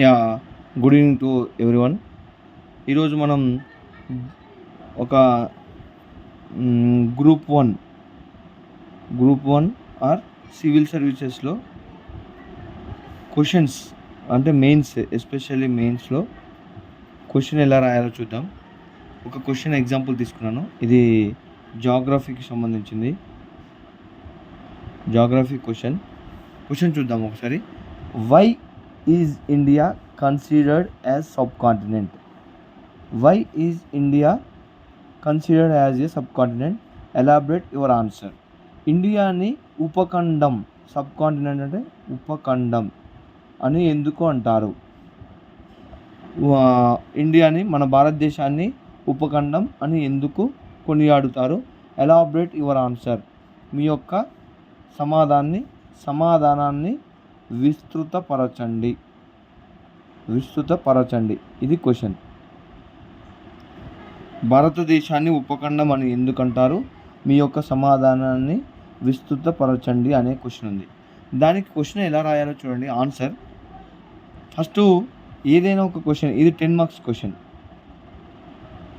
Yeah good evening to everyone ఈరోజు మనం ఒక group one group one or civil సర్వీసెస్లో క్వశ్చన్స్ అంటే మెయిన్స్ ఎస్పెషల్లీ మెయిన్స్లో క్వశ్చన్ ఎలా రాయాలో చూద్దాం. ఒక క్వశ్చన్ ఎగ్జాంపుల్ తీసుకున్నాను. ఇది జాగ్రఫీకి సంబంధించింది. జాగ్రఫీ క్వశ్చన్ క్వశ్చన్ చూద్దాం ఒకసారి. Why is India considered as subcontinent why is India considered as a subcontinent elaborate your answer ఇండియాని ఉపఖండం సబ్ కాంటినెంట్ అంటే ఉపఖండం అని ఎందుకు అంటారు? ఇండియాని మన భారతదేశాన్ని ఉపఖండం అని ఎందుకు కొనియాడుతారు? ఎలాబరేట్ యువర్ ఆన్సర్ మీ యొక్క సమాధాన్ని సమాధానాన్ని విస్తృతపరచండి. విస్తృతపరచండి. ఇది క్వశ్చన్. భారతదేశాన్ని ఉపఖండం అని ఎందుకంటారు? మీ యొక్క సమాధానాన్ని విస్తృతపరచండి అనే క్వశ్చన్ ఉంది. దానికి క్వశ్చన్ ఎలా రాయాలో చూడండి. ఆన్సర్. ఫస్ట్ ఏదైనా ఒక క్వశ్చన్. ఇది ten marks question.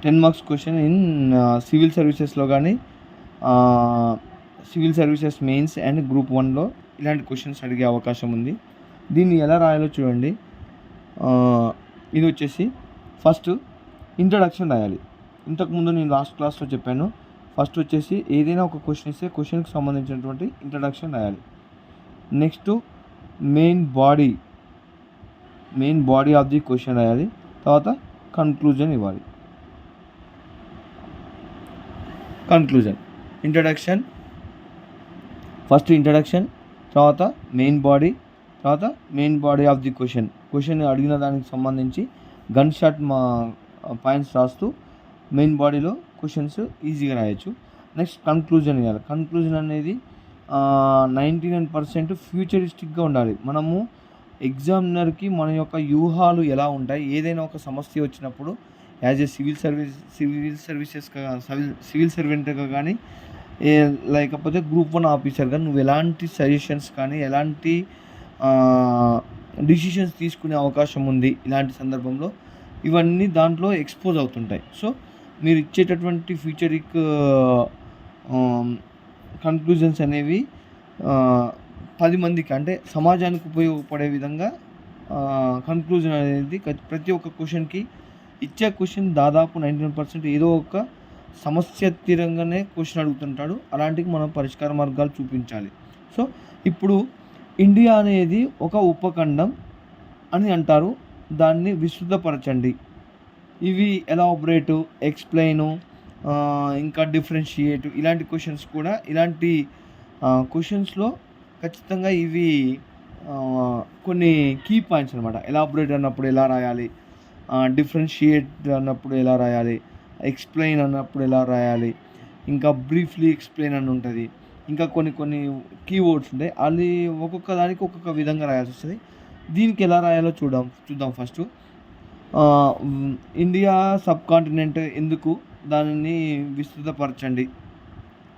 Ten marks question in civil సర్వీసెస్లో కానీ civil services mains and group వన్లో ఇలాంటి క్వశ్చన్స్ అడిగే అవకాశం ఉంది. దీన్ని ఎలా రాయాలో చూడండి. ఇది వచ్చేసి ఫస్ట్ ఇంట్రడక్షన్ రాయాలి. ఇంతకుముందు నేను లాస్ట్ క్లాస్లో చెప్పాను. ఫస్ట్ వచ్చేసి ఏదైనా ఒక క్వశ్చన్ ఇస్తే క్వశ్చన్కి సంబంధించినటువంటి ఇంట్రడక్షన్ రాయాలి. Next main body main body of the question రాయాలి. తర్వాత కన్క్లూజన్ ఇవ్వాలి. కన్క్లూజన్ ఇంట్రడక్షన్ ఫస్ట్ ఇంట్రడక్షన్ తర్వాత మెయిన్ బాడీ తర్వాత main body of the question question అడిగిన దానికి సంబంధించి గన్ షాట్ మా పాయింట్స్ రాస్తూ మెయిన్ బాడీలో క్వశ్చన్స్ ఈజీగా రాయొచ్చు. నెక్స్ట్ కన్క్లూజన్ ఇవ్వాలి కన్క్లూజన్ అనేది నైంటీ నైన్ పర్సెంట్ ఫ్యూచరిస్టిక్గా ఉండాలి. మనము ఎగ్జామినర్కి మన యొక్క వ్యూహాలు ఎలా ఉంటాయి? ఏదైనా ఒక సమస్య వచ్చినప్పుడు as a civil service civil సర్వీసెస్గా civil civil సర్వెంట్గా కానీ లేకపోతే గ్రూప్ వన్ ఆఫీసర్గా నువ్వు ఎలాంటి సజెషన్స్ కానీ ఎలాంటి డిసిషన్స్ తీసుకునే అవకాశం ఉంది ఇలాంటి సందర్భంలో ఇవన్నీ దాంట్లో ఎక్స్పోజ్ అవుతుంటాయి. సో మీరు ఇచ్చేటటువంటి ఫ్యూచరిక్ కన్క్లూజన్స్ అనేవి పది మందికి అంటే సమాజానికి ఉపయోగపడే విధంగా కన్క్లూజన్ అనేది ప్రతి ఒక్క క్వశ్చన్కి ఇచ్చే క్వశ్చన్ దాదాపు నైంటీ నైన్ పర్సెంట్ ఏదో ఒక సమస్య తీరంగానే క్వశ్చన్ అడుగుతుంటాడు. అలాంటికి మనం పరిష్కార మార్గాలు చూపించాలి. సో ఇప్పుడు ఇండియా అనేది ఒక ఉపఖండం అని అంటారు. దాన్ని విస్తృతపరచండి. ఇవి ఎలాబరేటు ఎక్స్ప్లెయిను ఇంకా డిఫరెన్షియేట్ ఇలాంటి క్వశ్చన్స్ కూడా ఇలాంటి క్వశ్చన్స్లో ఖచ్చితంగా ఇవి కొన్ని కీ పాయింట్స్ అనమాట ఎలాబరేట్ అన్నప్పుడు ఎలా రాయాలి? డిఫరెన్షియేట్ అన్నప్పుడు ఎలా రాయాలి? ఎక్స్ప్లెయిన్ అన్నప్పుడు ఎలా రాయాలి? ఇంకా బ్రీఫ్లీ ఎక్స్ప్లెయిన్ అని ఉంటుంది. ఇంకా కొన్ని కొన్ని కీవర్డ్స్ ఉంటాయి. అది ఒక్కొక్క దానికి ఒక్కొక్క విధంగా రాయాల్సి వస్తుంది. దీనికి ఎలా రాయాలో చూద్దాం. చూద్దాం ఫస్ట్. ఇండియా సబ్ కాంటినెంట్ ఎందుకు? దానిని విస్తృతపరచండి.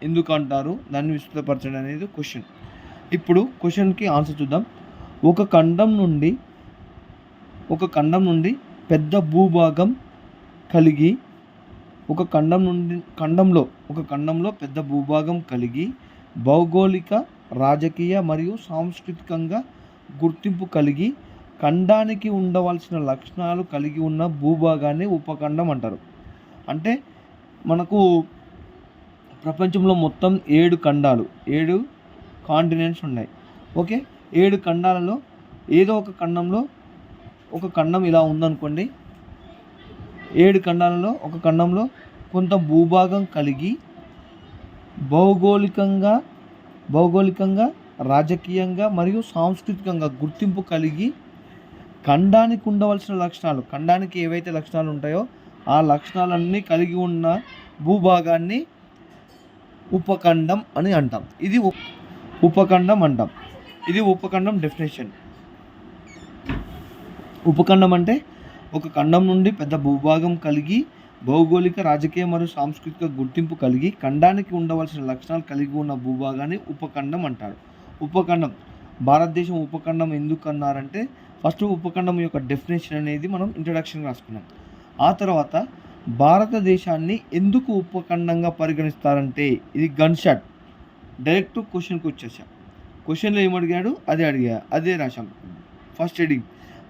ఎందుకు అంటారు దాన్ని విస్తృతపరచండి అనేది క్వశ్చన్. ఇప్పుడు క్వశ్చన్కి ఆన్సర్ చూద్దాం. ఒక ఖండం నుండి ఒక ఖండం నుండి పెద్ద భూభాగం కలిగి ఒక ఖండం నుండి ఖండంలో ఒక ఖండంలో పెద్ద భూభాగం కలిగి భౌగోళిక రాజకీయ మరియు సాంస్కృతికంగా గుర్తింపు కలిగి ఖండానికి ఉండవలసిన లక్షణాలు కలిగి ఉన్న భూభాగాన్ని ఉపఖండం అంటారు. అంటే మనకు ప్రపంచంలో మొత్తం ఏడు ఖండాలు ఏడు కాంటినెంట్స్ ఉన్నాయి. ఓకే? ఏడు ఖండాలలో ఏదో ఒక ఖండంలో ఒక ఖండం ఇలా ఉందనుకోండి ఏడు ఖండాలలో ఒక ఖండంలో కొంత భూభాగం కలిగి భౌగోళికంగా భౌగోళికంగా రాజకీయంగా మరియు సాంస్కృతికంగా గుర్తింపు కలిగి ఖండానికి ఉండవలసిన లక్షణాలు. ఖండానికి ఏవైతే లక్షణాలు ఉంటాయో ఆ లక్షణాలన్నీ కలిగి ఉన్న భూభాగాన్ని ఉపఖండం అని అంటాం. ఇది ఉపఖండం అంటాం. ఇది ఉపఖండం డెఫినేషన్ ఉపఖండం అంటే ఒక ఖండం నుండి పెద్ద భూభాగం కలిగి భౌగోళిక రాజకీయ మరియు సాంస్కృతిక గుర్తింపు కలిగి ఖండానికి ఉండవలసిన లక్షణాలు కలిగి ఉన్న భూభాగాన్ని ఉపఖండం అంటారు. ఉపఖండం. భారతదేశం ఉపఖండం ఎందుకు అన్నారంటే ఫస్ట్ ఉపఖండం యొక్క డెఫినేషన్ అనేది మనం ఇంట్రడక్షన్ రాసుకున్నాం. ఆ తర్వాత భారతదేశాన్ని ఎందుకు ఉపఖండంగా పరిగణిస్తారంటే ఇది గన్ షాట్ డైరెక్ట్ క్వశ్చన్కి వచ్చేసాం. క్వశ్చన్లో ఏమడిగాడు? అదే అడిగా. అదే రాశాం. ఫస్ట్ హెడింగ్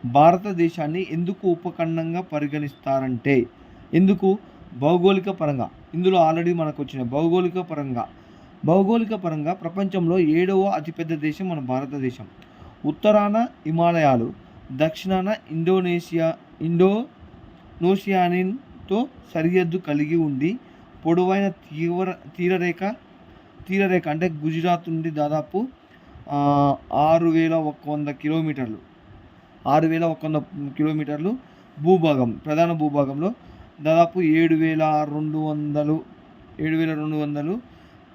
భారతదేశాన్ని ఎందుకు ఉపఖండంగా పరిగణిస్తారంటే ఎందుకు? భౌగోళిక పరంగా. ఇందులో ఆల్రెడీ మనకు వచ్చిన భౌగోళిక పరంగా. భౌగోళిక పరంగా ప్రపంచంలో ఏడవ అతిపెద్ద దేశం మన భారతదేశం. ఉత్తరాన హిమాలయాలు దక్షిణాన ఇండోనేషియా ఇండోనోషియానితో సరిహద్దు కలిగి ఉండి పొడవైన తీవ్ర తీరరేఖ తీరరేఖ అంటే గుజరాత్ నుండి దాదాపు ఆరు వేల ఒక వంద కిలోమీటర్లు. ఆరు వేల ఒక వంద కిలోమీటర్లు భూభాగం ప్రధాన భూభాగంలో దాదాపు ఏడు వేల రెండు వందలు ఏడు వేల రెండు వందలు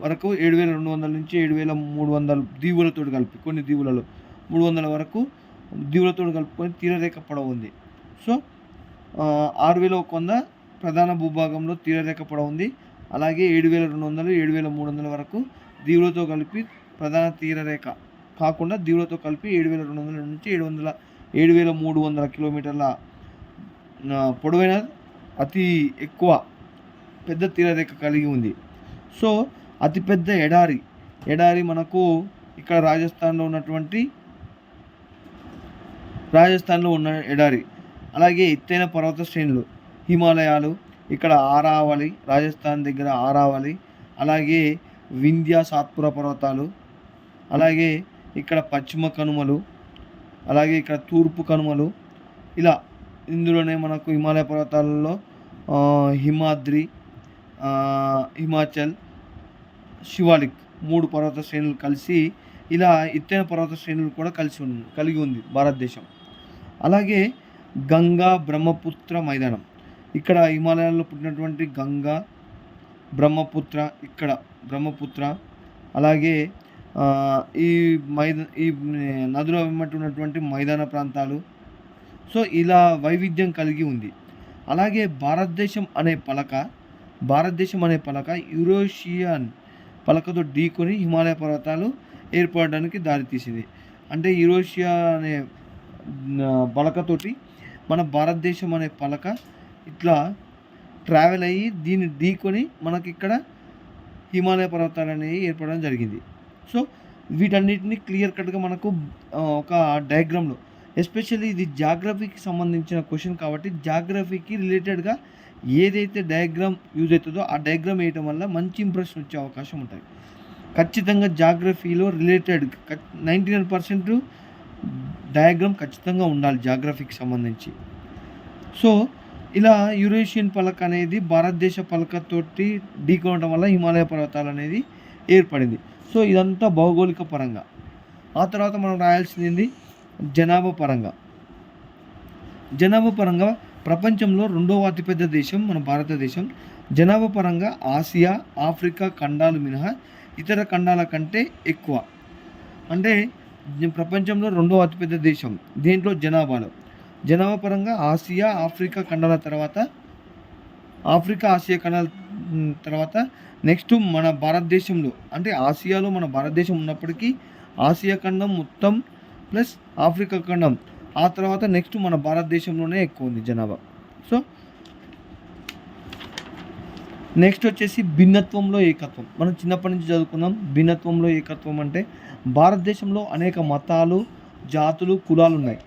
వరకు ఏడు వేల రెండు వందల నుంచి ఏడు వేల మూడు వందలు దీవులతో కలిపి కొన్ని దీవులలో మూడు వందల వరకు దీవులతో కలుపుకొని తీరరేఖ పొడవు ఉంది. సో ఆరు వేల ఒక వంద ప్రధాన భూభాగంలో తీరరేఖ పొడవు ఉంది. అలాగే ఏడు వేల రెండు వందలు ఏడు వేల మూడు వందల వరకు దీవులతో కలిపి ప్రధాన తీరరేఖ కాకుండా దీవులతో కలిపి ఏడు వేల రెండు వందల నుంచి ఏడు వందల ఏడు వేల మూడు వందల కిలోమీటర్ల పొడవైన అతి ఎక్కువ పెద్ద తీరరేఖ కలిగి ఉంది. సో అతిపెద్ద ఎడారి ఎడారి మనకు ఇక్కడ రాజస్థాన్లో ఉన్నటువంటి రాజస్థాన్లో ఉన్న ఎడారి అలాగే ఎత్తైన పర్వత శ్రేణులు హిమాలయాలు ఇక్కడ ఆరావళి రాజస్థాన్ దగ్గర ఆరావళి అలాగే వింధ్య సాత్పుర పర్వతాలు అలాగే ఇక్కడ పశ్చిమ కనుమలు అలాగే ఇక్కడ తూర్పు కనుమలు ఇలా ఇందులోనే మనకు హిమాలయ పర్వతాలలో హిమాద్రి హిమాచల్ శివాలిక్ మూడు పర్వత శ్రేణులు కలిసి ఇలా ఎత్తైన పర్వత శ్రేణులు కూడా కలిసి ఉంది కలిగి ఉంది భారతదేశం. అలాగే గంగా బ్రహ్మపుత్ర మైదానం. ఇక్కడ హిమాలయాల్లో పుట్టినటువంటి గంగా బ్రహ్మపుత్ర ఇక్కడ బ్రహ్మపుత్ర అలాగే ఈ మైద ఈ నదుల వెంబడి ఉన్నటువంటి మైదాన ప్రాంతాలు. సో ఇలా వైవిధ్యం కలిగి ఉంది. అలాగే భారతదేశం అనే పలక భారతదేశం అనే పలక యూరోషియన్ పలకతో ఢీకొని హిమాలయ పర్వతాలు ఏర్పడడానికి దారితీసింది. అంటే యూరోషియా అనే పలకతోటి మన భారతదేశం అనే పలక ఇట్లా ట్రావెల్ అయ్యి దీన్ని ఢీకొని మనకి ఇక్కడ హిమాలయ పర్వతాలు అనేవి ఏర్పడడం జరిగింది. సో వీటన్నిటిని క్లియర్ కట్గా మనకు ఒక డయాగ్రామ్లో. ఎస్పెషల్లీ ఇది జాగ్రఫీకి సంబంధించిన క్వశ్చన్ కాబట్టి జాగ్రఫీకి రిలేటెడ్గా ఏదైతే డయాగ్రామ్ యూజ్ అవుతుందో ఆ డయాగ్రామ్ వేయటం వల్ల మంచి ఇంప్రెషన్ వచ్చే అవకాశం ఉంటుంది ఖచ్చితంగా జాగ్రఫీలో related ninety nine percent diagram ఖచ్చితంగా ఉండాలి జాగ్రఫీకి సంబంధించి. సో ఇలా యురేషియన్ పలక అనేది భారతదేశ పలకతోటి ఢీకొనడం వల్ల హిమాలయ పర్వతాలు అనేది ఏర్పడింది. సో ఇదంతా భౌగోళిక పరంగా. ఆ తర్వాత మనం రాయాల్సింది ఏంది? జనాభా పరంగా. జనాభా పరంగా ప్రపంచంలో రెండవ అతిపెద్ద దేశం మన భారతదేశం. జనాభా పరంగా ఆసియా ఆఫ్రికా ఖండాలు మినహా ఇతర ఖండాల కంటే ఎక్కువ. అంటే ప్రపంచంలో రెండవ అతిపెద్ద దేశం. దేంట్లో? జనాభాలో. జనాభా పరంగా ఆసియా ఆఫ్రికా ఖండాల తర్వాత ఆఫ్రికా ఆసియా ఖండాల తర్వాత నెక్స్ట్ మన భారతదేశంలో అంటే ఆసియాలో మన భారతదేశం ఉన్నప్పటికీ ఆసియా ఖండం మొత్తం ప్లస్ ఆఫ్రికా ఖండం. ఆ తర్వాత నెక్స్ట్ మన భారతదేశంలోనే ఎక్కువ ఉంది జనాభా. సో నెక్స్ట్ వచ్చేసి భిన్నత్వంలో ఏకత్వం. మనం చిన్నప్పటి నుంచి చదువుకున్నాం భిన్నత్వంలో ఏకత్వం అంటే భారతదేశంలో అనేక మతాలు జాతులు కులాలు ఉన్నాయి.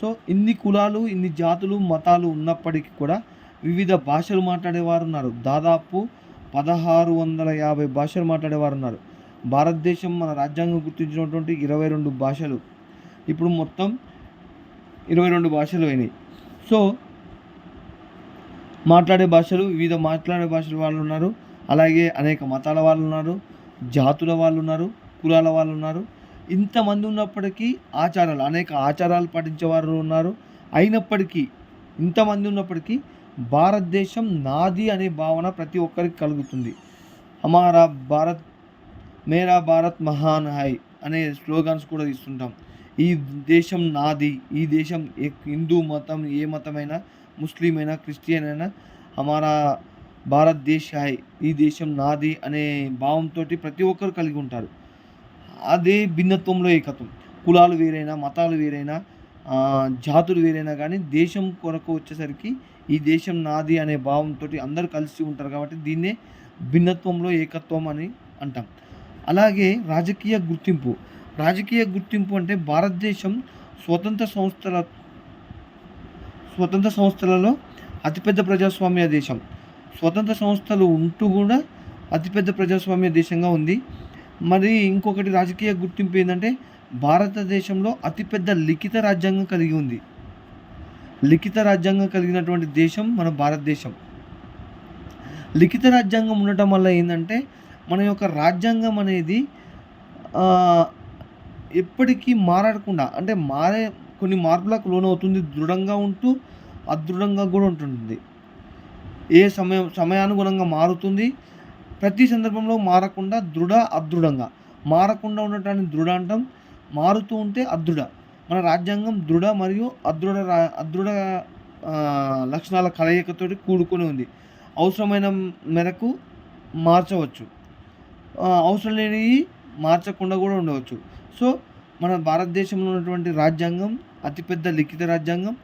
సో ఇన్ని కులాలు ఇన్ని జాతులు మతాలు ఉన్నప్పటికీ కూడా వివిధ భాషలు మాట్లాడేవారు ఉన్నారు దాదాపు పదహారు వందల యాభై భాషలు మాట్లాడేవారు ఉన్నారు భారతదేశం మన రాజ్యాంగం గుర్తించినటువంటి ఇరవై రెండు భాషలు. ఇప్పుడు మొత్తం ఇరవై రెండు భాషలు అయినాయి. సో మాట్లాడే భాషలు వివిధ మాట్లాడే భాషల వాళ్ళు ఉన్నారు అలాగే అనేక మతాల వాళ్ళు ఉన్నారు జాతుల వాళ్ళు ఉన్నారు కులాల వాళ్ళు ఉన్నారు ఇంతమంది ఉన్నప్పటికీ ఆచారాలు అనేక ఆచారాలు పాటించేవారు ఉన్నారు. అయినప్పటికీ ఇంతమంది ఉన్నప్పటికీ భారతదేశం నాది అనే భావన ప్రతి ఒక్కరికి కలుగుతుంది. హమారా భారత్ మేరా భారత్ మహాన్ హై అనే స్లోగాన్స్ కూడా ఇస్తుంటాం. ఈ దేశం నాది ఈ దేశం ఏ- హిందూ మతం ఏ మతమైనా ముస్లిం అయినా క్రిస్టియన్ అయినా హమారా భారతదేశ హై ఈ దేశం నాది అనే భావంతో ప్రతి ఒక్కరు కలిగి ఉంటారు. అదే భిన్నత్వంలో ఏకత్వం. కులాలు వేరైనా మతాలు వేరైనా జాతులు వేరైనా కానీ దేశం కొరకు వచ్చేసరికి ఈ దేశం నాది అనే భావంతో అందరూ కలిసి ఉంటారు కాబట్టి దీన్నే భిన్నత్వంలో ఏకత్వం అని అంటాం. అలాగే రాజకీయ గుర్తింపు. రాజకీయ గుర్తింపు అంటే భారతదేశం స్వతంత్ర సంస్థల స్వతంత్ర సంస్థలలో అతిపెద్ద ప్రజాస్వామ్య దేశం. స్వతంత్ర సంస్థలు ఉంటూ కూడా అతిపెద్ద ప్రజాస్వామ్య దేశంగా ఉంది. మరి ఇంకొకటి రాజకీయ గుర్తింపు ఏంటంటే భారతదేశంలో అతిపెద్ద లిఖిత రాజ్యాంగం కలిగి ఉంది. లిఖిత రాజ్యాంగం కలిగినటువంటి దేశం మన భారతదేశం. లిఖిత రాజ్యాంగం ఉండటం వల్ల ఏంటంటే మన యొక్క రాజ్యాంగం అనేది ఎప్పటికీ మారకుండా అంటే మారే కొన్ని మార్పులకు లోనవుతుంది దృఢంగా ఉంటూ అదృఢంగా కూడా ఉంటుంది ఏ సమయం సమయానుగుణంగా మారుతుంది ప్రతి సందర్భంలో మారకుండా దృఢ అదృఢంగా. మారకుండా ఉండటాన్ని దృఢ అంటాం మారుతూ ఉంటే అదృఢ. మన రాజ్యాంగం దృఢ మరియు అదృఢ రా- అదృఢ లక్షణాల కలయికతో కూడుకొని ఉంది. అవసరమైన మేరకు మార్చవచ్చు. అవసరం లేనివి మార్చకుండా కూడా ఉండవచ్చు. సో మన భారతదేశంలో ఉన్నటువంటి రాజ్యాంగం అతిపెద్ద లిఖిత రాజ్యాంగం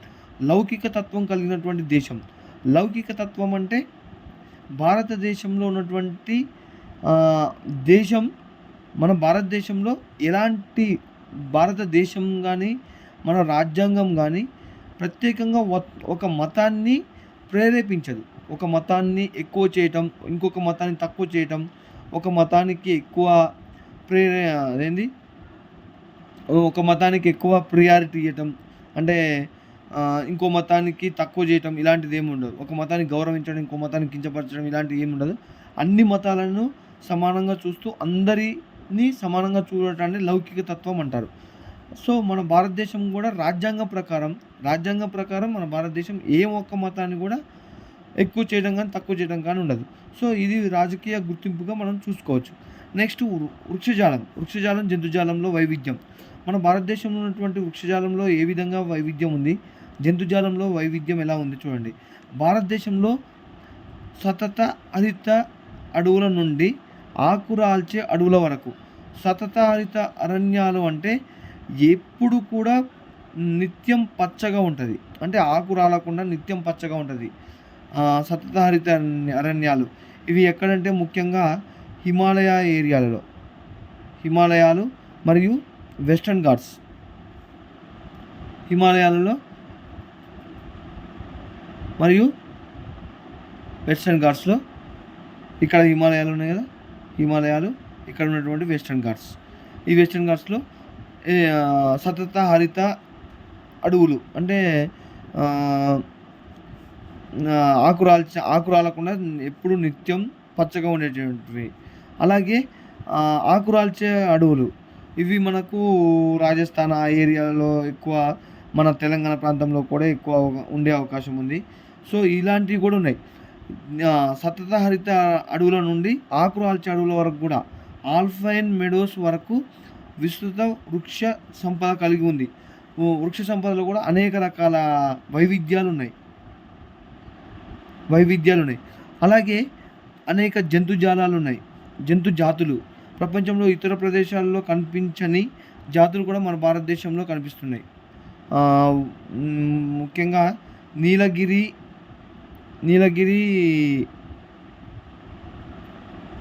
లౌకిక తత్వం కలిగినటువంటి దేశం. లౌకిక తత్వం అంటే భారతదేశంలో ఉన్నటువంటి దేశం మన భారతదేశంలో ఎలాంటి భారతదేశం కానీ మన రాజ్యాంగం కానీ ప్రత్యేకంగా ఒక మతాన్ని ప్రేరేపించదు. ఒక మతాన్ని ఎక్కువ చేయటం ఇంకొక మతాన్ని తక్కువ చేయటం ఒక మతానికి ఎక్కువ ప్రేరే అదేంది? ఒక మతానికి ఎక్కువ ప్రియారిటీ ఇవ్వటం అంటే ఇంకో మతానికి తక్కువ చేయటం ఇలాంటిది ఏమి ఉండదు. ఒక మతాన్ని గౌరవించడం ఇంకో మతాన్ని కించపరచడం ఇలాంటివి ఏమి ఉండదు. అన్ని మతాలను సమానంగా చూస్తూ అందరి ని సమానంగా చూడటాన్ని లౌకిక తత్వం అంటారు. సో మన భారతదేశం కూడా రాజ్యాంగం ప్రకారం రాజ్యాంగం ప్రకారం మన భారతదేశం ఏ ఒక్క మతాన్ని కూడా ఎక్కువ చేయడం కానీ తక్కువ చేయడం కానీ ఉండదు. సో ఇది రాజకీయ గుర్తింపుగా మనం చూసుకోవచ్చు. నెక్స్ట్ వృక్షజాలం. వృక్షజాలం జంతుజాలంలో వైవిధ్యం. మన భారతదేశంలో ఉన్నటువంటి వృక్షజాలంలో ఏ విధంగా వైవిధ్యం ఉంది? జంతుజాలంలో వైవిధ్యం ఎలా ఉంది చూడండి. భారతదేశంలో సతత హరిత అడవుల నుండి ఆకురాల్చే అడవుల వరకు. సతతహరిత అరణ్యాలు అంటే ఎప్పుడు కూడా నిత్యం పచ్చగా ఉంటుంది. అంటే ఆకు రాలకుండా నిత్యం పచ్చగా ఉంటుంది. సతతహరిత అరణ్యాలు. ఇవి ఎక్కడంటే ముఖ్యంగా హిమాలయ ఏరియాలలో. హిమాలయాలు మరియు వెస్టర్న్ ఘాట్స్. హిమాలయాలలో మరియు వెస్టర్న్ ఘాట్స్లో. ఇక్కడ హిమాలయాలు ఉన్నాయి కదా. హిమాలయాలు ఇక్కడ ఉన్నటువంటి వెస్టర్న్ ఘాట్స్. ఈ వెస్టర్న్ ఘాట్స్లో సతత హరిత అడవులు అంటే ఆ, ఆకురాలకుండా ఎప్పుడు నిత్యం పచ్చగా ఉండేటువంటివి అలాగే ఆకురాల్చే అడవులు. ఇవి మనకు రాజస్థాన్ ఆ ఏరియాలో ఎక్కువ మన తెలంగాణ ప్రాంతంలో కూడా ఎక్కువ ఉండే అవకాశం ఉంది. సో ఇలాంటివి కూడా ఉన్నాయి. సతతహరిత సతత హరిత అడవుల నుండి ఆకురాల్చే అడవుల వరకు కూడా ఆల్ఫైన్ మెడోస్ వరకు విస్తృత వృక్ష సంపద కలిగి ఉంది. వృక్ష సంపదలో కూడా అనేక రకాల వైవిధ్యాలు ఉన్నాయి వైవిధ్యాలు ఉన్నాయి అలాగే అనేక జంతుజాలాలు ఉన్నాయి జంతు జాతులు. ప్రపంచంలో ఇతర ప్రదేశాల్లో కనిపించని జాతులు కూడా మన భారతదేశంలో కనిపిస్తున్నాయి. ముఖ్యంగా నీలగిరి నీలగిరి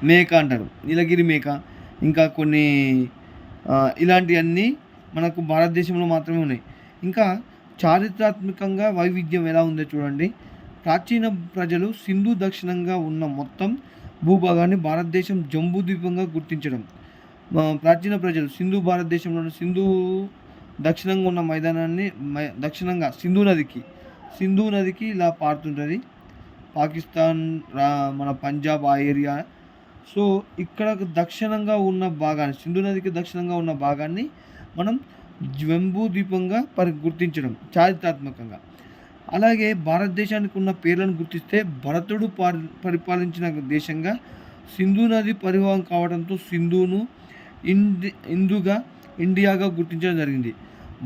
మేక అంటారు. నీలగిరి మేక ఇంకా కొన్ని ఇలాంటివన్నీ మనకు భారతదేశంలో మాత్రమే ఉన్నాయి. ఇంకా చారిత్రాత్మకంగా వైవిధ్యం ఎలా ఉందో చూడండి. ప్రాచీన ప్రజలు సింధు దక్షిణంగా ఉన్న మొత్తం భూభాగాన్ని భారతదేశం జంబూ ద్వీపంగా గుర్తించడం. ప్రాచీన ప్రజలు సింధు భారతదేశంలో సింధు దక్షిణంగా ఉన్న మైదానాన్ని మై- దక్షిణంగా సింధు నదికి సింధు నదికి ఇలా పారుతుంటుంది. పాకిస్తాన్ రా మన పంజాబ్ ఆ ఏరియా. సో ఇక్కడ దక్షిణంగా ఉన్న భాగాన్ని సింధు నదికి దక్షిణంగా ఉన్న భాగాన్ని మనం జంబూ ద్వీపంగా పరి గుర్తించడం చారిత్రాత్మకంగా. అలాగే భారతదేశానికి ఉన్న పేర్లను గుర్తిస్తే భరతుడు పారి పరిపాలించిన దేశంగా సింధు నది పరివాహం కావడంతో సింధును ఇండి ఇందుగా ఇండియాగా గుర్తించడం జరిగింది.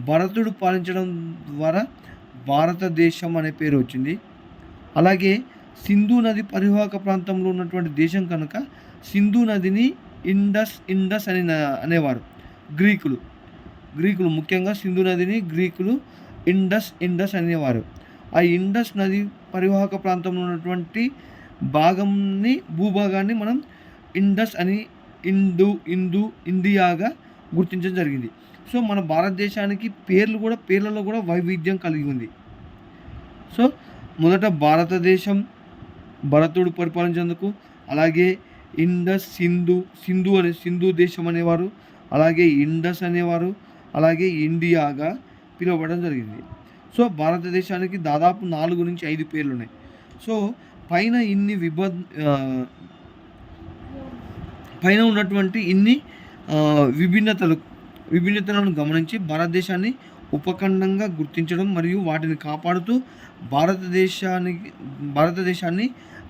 భరతుడు పాలించడం ద్వారా భారతదేశం అనే పేరు వచ్చింది. అలాగే సింధు నది పరివాహక ప్రాంతంలో ఉన్నటువంటి దేశం కనుక సింధు నదిని ఇండస్ ఇండస్ అని అనేవారు గ్రీకులు. గ్రీకులు ముఖ్యంగా సింధు నదిని గ్రీకులు ఇండస్ ఇండస్ అనేవారు. ఆ ఇండస్ నది పరివాహక ప్రాంతంలో ఉన్నటువంటి భాగంని భూభాగాన్ని మనం ఇండస్ అని ఇందు ఇందు ఇండియాగా గుర్తించడం జరిగింది. సో మన భారతదేశానికి పేర్లు కూడా పేర్లలో కూడా వైవిధ్యం కలిగి ఉంది. సో మొదట భారతదేశం భరతుడు పరిపాలించేందుకు అలాగే ఇండస్ సింధు సింధు అనే సింధు దేశం అనేవారు అలాగే ఇండస్ అనేవారు అలాగే ఇండియాగా పిలువబడడం జరిగింది. సో భారతదేశానికి దాదాపు నాలుగు నుంచి ఐదు పేర్లు ఉన్నాయి సో పైన ఇన్ని విభ పైన ఉన్నటువంటి ఇన్ని విభిన్నతలు విభిన్నతలను గమనించి భారతదేశాన్ని ఉపఖండంగా గుర్తించడం మరియు వాటిని కాపాడుతూ భారతదేశానికి భారతదేశాన్ని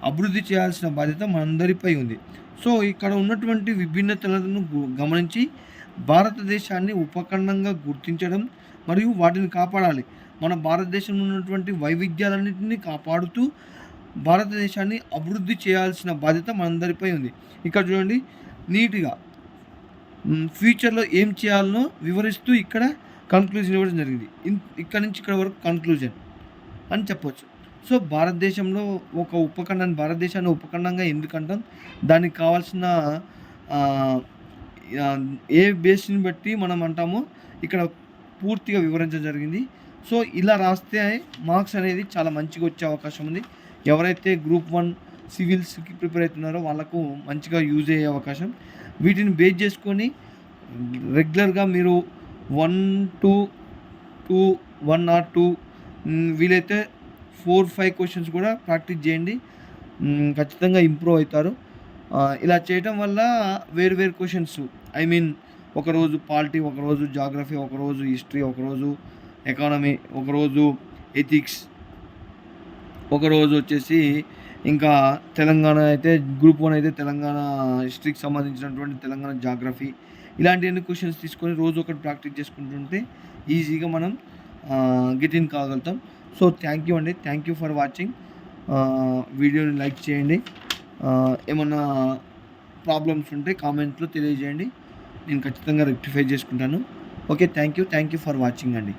అభివృద్ధి చేయాల్సిన బాధ్యత మనందరిపై ఉంది. సో ఇక్కడ ఉన్నటువంటి విభిన్నతలను గమనించి భారతదేశాన్ని ఉపఖండంగా గుర్తించడం మరియు వాటిని కాపాడాలి. మన భారతదేశంలో ఉన్నటువంటి వైవిధ్యాలన్నింటినీ కాపాడుతూ భారతదేశాన్ని అభివృద్ధి చేయాల్సిన బాధ్యత మనందరిపై ఉంది. ఇక్కడ చూడండి నీట్గా ఫ్యూచర్లో ఏం చేయాలనో వివరిస్తూ ఇక్కడ కన్క్లూజన్ ఇవ్వడం జరిగింది. ఇక్కడ నుంచి ఇక్కడ వరకు కన్క్లూజన్ అని చెప్పొచ్చు. సో భారతదేశంలో ఒక ఉపఖండాన్ని భారతదేశాన్ని ఉపఖండంగా ఎందుకంటాం? దానికి కావాల్సిన ఏ బేస్ని బట్టి మనం అంటామో ఇక్కడ పూర్తిగా వివరించడం జరిగింది. సో ఇలా రాస్తే మార్క్స్ అనేది చాలా మంచిగా వచ్చే అవకాశం ఉంది. ఎవరైతే గ్రూప్ వన్ సివిల్స్కి ప్రిపేర్ అవుతున్నారో వాళ్ళకు మంచిగా యూజ్ అయ్యే అవకాశం. వీటిని బేస్ చేసుకొని రెగ్యులర్గా మీరు one two two one or two. వీలైతే ఫోర్ ఫైవ్ క్వశ్చన్స్ కూడా ప్రాక్టీస్ చేయండి. ఖచ్చితంగా ఇంప్రూవ్ అవుతారు. ఇలా చేయటం వల్ల వేరు వేరు క్వశ్చన్స్ ఐ మీన్ ఒకరోజు పాలిటీ ఒకరోజు జాగ్రఫీ ఒకరోజు హిస్టరీ ఒకరోజు ఎకానమీ ఒకరోజు ఎథిక్స్ ఒకరోజు వచ్చేసి ఇంకా తెలంగాణ అయితే గ్రూప్ వన్ అయితే తెలంగాణ హిస్టరీకి సంబంధించినటువంటి తెలంగాణ జాగ్రఫీ ఇలాంటి క్వశ్చన్స్ తీసుకొని రోజు ఒకటి ప్రాక్టీస్ చేసుకుంటుంటే ఈజీగా మనం గెట్ ఇన్ కాగలుగుతాం. సో థ్యాంక్ యూ అండి. థ్యాంక్ యూ ఫర్ వాచింగ్ వీడియోని లైక్ చేయండి. ఏమన్నా ప్రాబ్లమ్స్ ఉంటే కామెంట్లో తెలియజేయండి. నేను ఖచ్చితంగా రెక్టిఫై చేసుకుంటాను. Okay thank you thank you for watching అండి.